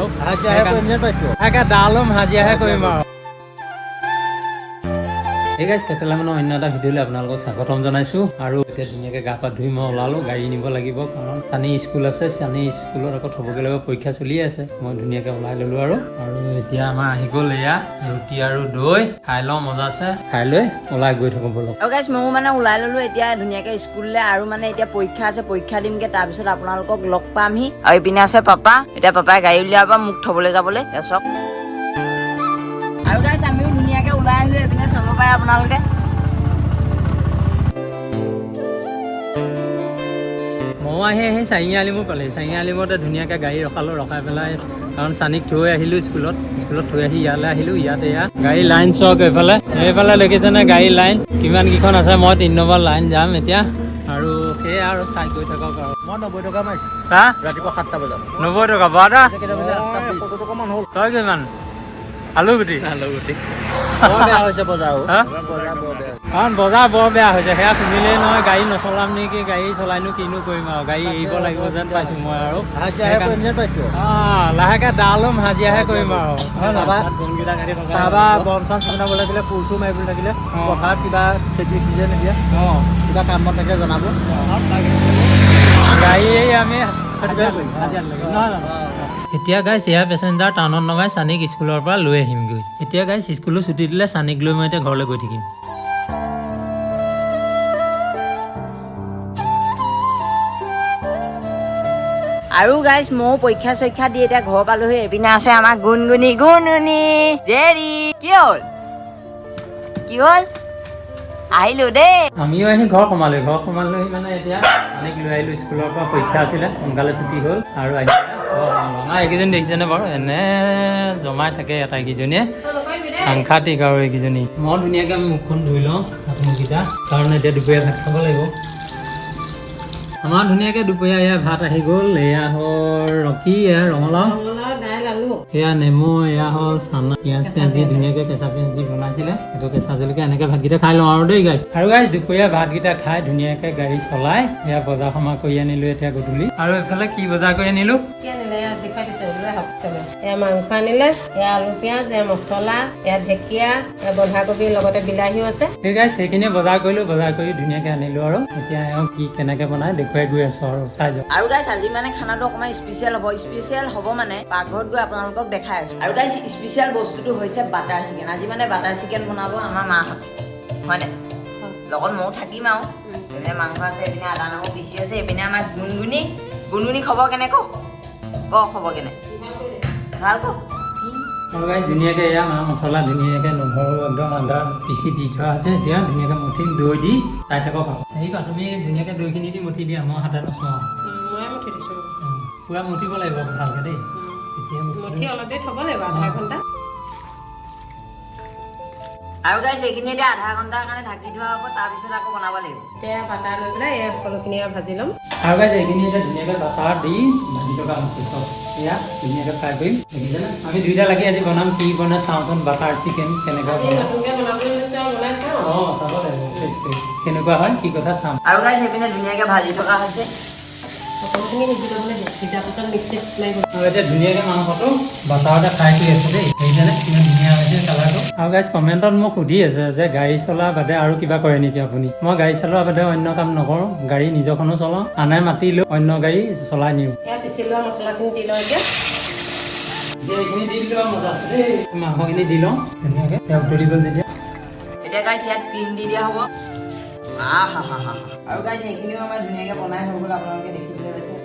আৰু হাজিৰাহে কৰিম যেন পাইছোঁ দালম ডালম হাজিৰাহে কৰিম আৰু এই গাইজ তেতিয়াহ'লে মানে অন্য এটা ভিডিঅ'লৈ আপোনালোকক স্বাগতম জনাইছোঁ। আৰু এতিয়া ধুনীয়াকৈ গা পা ধুই মই ওলালোঁ গাড়ী নিব লাগিব কাৰণ চানী স্কুল আছে চানী স্কুলত আকৌ থ'বগৈ লাগিব পৰীক্ষা চলিয়ে আছে। মই ধুনীয়াকৈ ওলাই ল'লোঁ আৰু। আৰু এতিয়া আমাৰ আহি গ'ল এয়া ৰুটি আৰু দৈ। খাই লওঁ মজা আছে। খাই লৈ ওলাই গৈ থাকোঁ ব'লক। আৰু গাইছ ময়ো মানে ওলাই ল'লো এতিয়া ধুনীয়াকৈ স্কুললৈ আৰু মানে এতিয়া পৰীক্ষা আছে পৰীক্ষা দিমগে তাৰপিছত আপোনালোকক লগ পামহি। আৰু ইপিনে আছে পাপা। এতিয়া পাপাই গাড়ী উলিয়াব মোক থবলৈ যাবলৈ। চাওক। আহিলো এইপিনে চাব পাৰে আপোনালোকে। ময়ো আহি আহি চাৰিঙি আলিমো পালে। চাৰিঙি আলিমতে ধুনীয়াকৈ গাড়ী ৰখালোঁ ৰখাই পেলাই কাৰণ চানীক থৈ আহিলোঁ স্কুলত। স্কুলত থৈ আহি ইয়ালৈ আহিলোঁ ইয়াত এয়া। গাড়ী লাইন চাওক এইফালে। এইফালে দেখিছেনে গাড়ী লাইন? কিমান কেইখন আছে মই তিনি নম্বৰ লাইন যাম এতিয়া। আৰু সেয়া আৰু চাই গৈ থাকক আৰু। মই নব্বৈ টকা মাৰিছোঁ। হা? ৰাতিপুৱা সাতটা বজাত। নব্বৈ টকা বাৰটা তই কিমান? আলু গুটি আলু গুটি কাৰণ বজাৰ বৰ বেয়া হৈছে। সেয়া শুনিলেই নহয় গাড়ী নচলাম নেকি গাড়ী চলাইনো কিনো কৰিম আৰু। গাড়ী এৰিব লাগিব যেন পাইছোঁ মই আৰু। লাহেকৈ ডালম হাজিৰাহে কৰিম আৰু। হয় তাৰপা নহয় তাৰপা বন চন চিকুণাব লাগিলে কোৰ চোৰ মাৰিব লাগিলে। পথাৰত কিবা খেতি চিজন এতিয়া। অঁ। কিবা কাম বন থাকিলে জনাব। গাড়ী আমি হাজিৰা কৰিম। নহয় জানো? এতিয়া গাইছ এয়া পেচেঞ্জাৰ টাউনত নমাই চানিক স্কুলৰ পৰা লৈ আহিমগৈ। এতিয়া গাইছ স্কুলো ছুটি দিলে চানিক লৈ মই এতিয়া ঘৰলৈ গৈ থাকিম। আৰু গাইছ ময়ো পৰীক্ষা চৰীক্ষা দি এতিয়া ঘৰ পালোহি। এইপিনে আছে আমাৰ গুণগুণি গুণগুণি জেৰি। কি হ'ল? কি হ'ল? আহিলো দেই। আমিও আহি ঘৰ সোমালো ঘৰ সোমালোহি মানে এতিয়া চানিক লৈ আহিলোঁ স্কুলৰ পৰা। পৰীক্ষা আছিলে সোনকালে ছুটি হ'ল। আৰু আহি ঘৰ সোমালো। আমাৰ এইকেইজনী দেখিছেনে বাৰু এনে জমাই থাকে আটাইকেইজনীয়ে সাংঘাতিক আৰু এইকেইজনী মই ধুনীয়াকৈ মুখখন ধুই লওঁ আপোনালোককেইটা কাৰণ এতিয়া দুপৰীয়া ভাত খাব লাগিব আমাৰ ধুনীয়াকৈ দুপৰীয়া এয়া ভাত আহি গ'ল এয়া হ'ল ৰকি এয়া ৰঙালাও। এয়া নেমু এয়া হ'ল চানা পিঁয়াজ চিয়াজ দি ধুনীয়াকৈ কেঁচা পিঁয়াজ দি বনাইছিলে। সেইটো কেঁচা জলকীয়া এনেকৈ ভাতকেইটা খাই লওঁ আৰু দেই গাইছ আৰু গাইছ দুপৰীয়া ভাতকেইটা খাই ধুনীয়াকৈ গাড়ী চলাই এয়া বজাৰ সমাৰ কৰি আনিলোঁ এতিয়া গধূলি। আৰু এইফালে কি বজাৰ কৰি আনিলোঁ? এয়া মাংস আনিলে এয়া আলু পিঁয়াজ এয়া মছলা এয়া ঢেকীয়া এয়া বন্ধাকবি লগতে বিলাহীও আছে। সেই গাইছ সেইখিনিয়ে বজাৰ কৰিলোঁ বজাৰ কৰি ধুনীয়াকৈ আনিলোঁ আৰু। এতিয়া এওঁ কি কেনেকৈ বনাই দেখুৱাই গৈ আছোঁ আৰু চাই যাওক আৰু গাইছ আজি মানে খানাটো অকণমান স্পেচিয়েল হ'ব। স্পেচিয়েল হ'ব মানে পাকঘৰত গৈ আপোনালোকক দেখাই আছো। আৰু গাইছ স্পেচিয়েল বস্তুটো হৈছে বাটাৰ চিকেন আজি মানে বাটাৰ চিকেন বনাব আমাৰ মাহঁতে হয়নে? লগত ময়ো থাকিম আৰু। এইপিনে মাংস আছে এইপিনে আদা নহৰু পিচি আছে এইপিনে আমাৰ গুণগুণি। গুণগুণি খবৰ কেনে ক? ক খবৰ কেনে? ভাল ক আৰু গাইছ ধুনীয়াকৈ এয়া মা মছলা ধুনীয়াকৈ নহৰু একদম আদা পিচি দি থোৱা আছে এতিয়া ধুনীয়াকৈ মুঠি দৈ দি চাই থাকক হেৰি তুমি ধুনীয়াকৈ দৈখিনি দি মুঠি দিয়া মই হাতে নচোৱা মই মুঠি দিছোঁ। পূৰা মুঠিব লাগিব ভালকৈ দেই। তেতিয়া মুঠি অলপ দেৰি থ'ব লাগিব আধা ঘণ্টা। আৰু গাইছ এইখিনি এতিয়া আধা ঘণ্টাৰ কাৰণে ঢাকি থোৱা হ'ব তাৰপিছত আকৌ বনাব লাগিব। এতিয়া বাটাৰ লৈ পেলাই এই সকলোখিনি ভাজি ল'ম। আৰু গাইছ এইখিনি এতিয়া ধুনীয়াকৈ বাটাৰ দি ভাজি থকা হৈছে চব। এয়া ধুনীয়াকৈ ফ্ৰাই কৰিম। দেখিছেনে? আমি দুইটা লাগি আজি বনাম কি বনাই চাওঁচোন বাটাৰ চিকেন কেনেকুৱা অঁ চাব লাগিব কেনেকুৱা হয় কি কথা চাম। আৰু গাইছ এইপিনে ধুনীয়াকৈ ভাজি থকা হৈছে। আৰু গাইজ কমেণ্টত মোক সুধি আছে যে গাড়ী চলোৱা বাদে আৰু কিবা কৰে নেকি আপুনি? মই গাড়ী চলোৱা বাদে অন্য কাম নকৰোঁ গাড়ী নিজৰখনো চলাওঁ আনে মাতি লৈ অন্য গাড়ী চলাই নিওঁ। মাংসখিনি দি লওঁ ধুনীয়াকৈ। তেওঁ উতলি গ'ল যেতিয়া। এতিয়া গাইছ ইয়াত ক্ৰীম দি দিয়া হ'ব। আৰু গাইছ এইখিনিও আমাৰ ধুনীয়াকৈ বনাই হৈ গ'ল আপোনালোকে পাইছে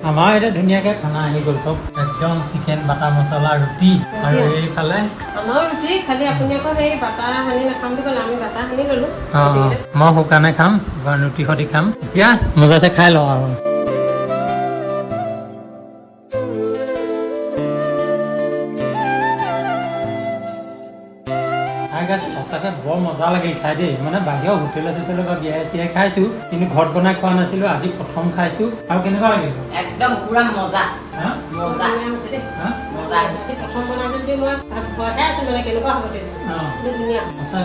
আমাৰ এতিয়া ধুনীয়াকৈ খানা আহি গ'ল চব। একদম চিকেন বাটাৰ মছলা ৰুটি আৰু এইফালে আমাৰো ৰুটি খালি আপুনি আকৌ সেই বাটাৰ সানি নাখাম বুলি ক'লে আমি বাটাৰ সানি ল'লোঁ। অঁ অঁ মই শুকানে খাম ৰুটি সৈতে খাম। এতিয়া মজাছে খাই লওঁ আৰু। আগে বৰ মজা লাগিল খাই দেই। মানে বাহিৰৰ হোটেলে চোটেলৰ পৰা বিয়াই চিয়াই খাইছো কিন্তু ঘৰত বনাই খোৱা নাছিলো আজি প্ৰথম খাইছো। আৰু কেনেকুৱা লাগিল? একদম পুৰা মজা।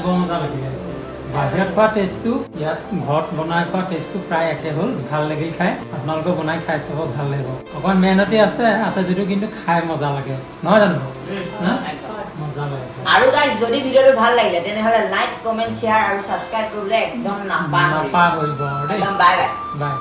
বৰ মজা লাগিলে। বাহিৰত খোৱা টেষ্টটো ইয়াত ঘৰত বনাই খোৱা টেষ্টটো প্ৰায় একে হ'ল ভালো লাগিল খাই। আপোনালোকে বনাই খাই চাব ভালো লাগিব। অকণমান মেহনতি আছে আছে যদিও কিন্তু খাই মজা লাগে। নহয় জানো? আৰু গাইজ যদি ভিডিঅ'টো ভালো লাগিলে তেনেহ'লে লাইক কমেণ্ট শ্বেয়াৰ আৰু ছাবস্ক্ৰাইব কৰিবলৈ একদম নাপাহৰিব। Bye bye